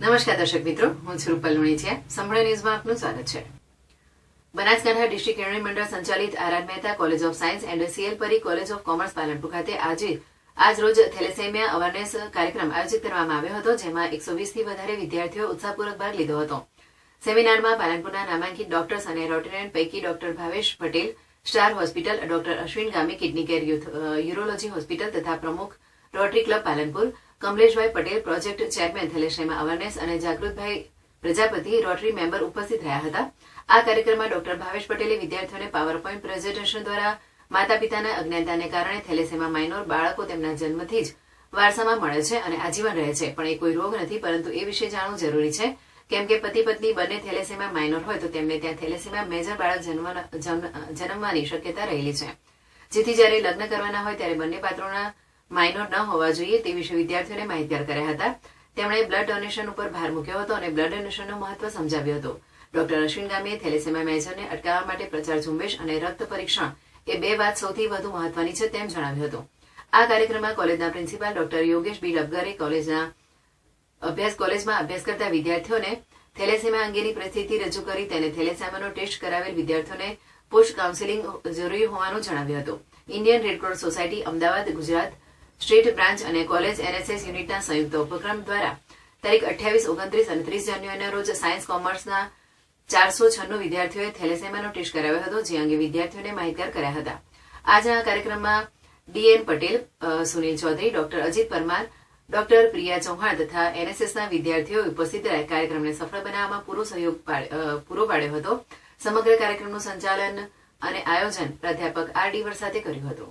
નમસ્કાર દર્શક મિત્રો, હું છું રૂપલ લુણીચિયા. સંભળ ન્યૂઝમાં આપનું સ્વાગત છે. બનાસકાંઠા ડિસ્ટ્રિક્ટ કેળવણી મંડળ સંચાલિત R Mehta college of science and CL Pari college of commerce Palanpur ખાતે આજે આજ રોજ થેલેસેમિયા અવેરનેસ કાર્યક્રમ આયોજિત કરવામાં આવ્યો હતો, જેમાં એકસો વીસથી વધારે વિદ્યાર્થીઓ ઉત્સાહપૂર્વક ભાગ લીધો હતો. સેમિનારમાં પાલનપુરના નામાંકિત ડોક્ટર્સ અને રોટેરિયન પૈકી doctor Bhavesh Patel, star hospital doctor Ashwin Gami, kidney care urology hospital તથા પ્રમુખ rotary club Palanpur Kamleshbhai Patel project chairman thalassemia awareness અને જાગૃતભાઈ પ્રજાપતિ રોટરી મેમ્બર ઉપસ્થિત રહ્યા હતા. આ કાર્યક્રમમાં ડોક્ટર ભાવેશ પટેલે વિદ્યાર્થીઓને પાવર પોઈન્ટ પ્રેઝન્ટેશન દ્વારા માતા પિતાના અજ્ઞાનતાને કારણે થેલેસેમા માઇનોર બાળકો તેમના જન્મથી જ વારસામાં મળે છે અને આજીવન રહે છે. પણ એ કોઈ રોગ નથી, પરંતુ એ વિશે જાણવું જરૂરી છે. કેમ કે પતિ પત્ની બંને થેલેસેમા માઇનોર હોય તો તેમને ત્યાં થેલેસેમા મેજર બાળક જન્મવા- જન્મ- જન્મવાની શક્યતા રહેલી છે. જેથી જ્યારે લગ્ન કરવાના હોય ત્યારે બંને પાત્રોના માઇનોર ન હોવા જોઈએ તે વિશે વિદ્યાર્થીઓને માહિતગાર કર્યા હતા. તેમણે બ્લડ ડોનેશન ઉપર ભાર મૂક્યો હતો અને બ્લડ ડોનેશનનું મહત્વ સમજાવ્યું હતું. ડોક્ટર અશ્વિન ગામીએ થેલેસેમિયા મેજરને અટકાવવા માટે પ્રચાર ઝુંબેશ અને રક્ત પરીક્ષણ એ બે વાત સૌથી વધુ મહત્વની છે તેમ જણાવ્યું હતું. આ કાર્યક્રમમાં કોલેજના પ્રિન્સિપાલ ડોક્ટર યોગેશ બી ડબગરે કોલેજના અભ્યાસ કોલેજમાં અભ્યાસ કરતા વિદ્યાર્થીઓને થેલેસેમિયા અંગેની પરિસ્થિતિ રજૂ કરી તેને થેલેસેમિયાનો ટેસ્ટ કરાવેલ વિદ્યાર્થીઓને પોસ્ટ કાઉન્સેલિંગ જરૂરી હોવાનું જણાવ્યું હતું. Indian Red Cross society Ahmedabad, Gujarat state branch અને કોલેજ એનએસએસ યુનિટના સંયુક્ત ઉપક્રમ દ્વારા તારીખ અઠ્યાવીસ, ઓગણત્રીસ અને ત્રીસ જાન્યુઆરીના રોજ સાયન્સ કોમર્સના ચારસો છન્નું વિદ્યાર્થીઓએ થેલેસેમાનો ટેસ્ટ કરાવ્યો હતો, જે અંગે વિદ્યાર્થીઓને માહિતગાર કર્યા હતા. આજના કાર્યક્રમમાં DN Patel Sunil Chaudhary, doctor Ajit Parmar, doctor Priya Chauhan તથા એનએસએસના વિદ્યાર્થીઓ ઉપસ્થિત રહ્યા. કાર્યક્રમને સફળ બનાવવામાં પૂરો સહયોગ પૂરો પાડ્યો હતો. સમગ્ર કાર્યક્રમનું સંચાલન અને આયોજન પ્રાધ્યાપક આર ડી વરસાતે કર્યું હતું.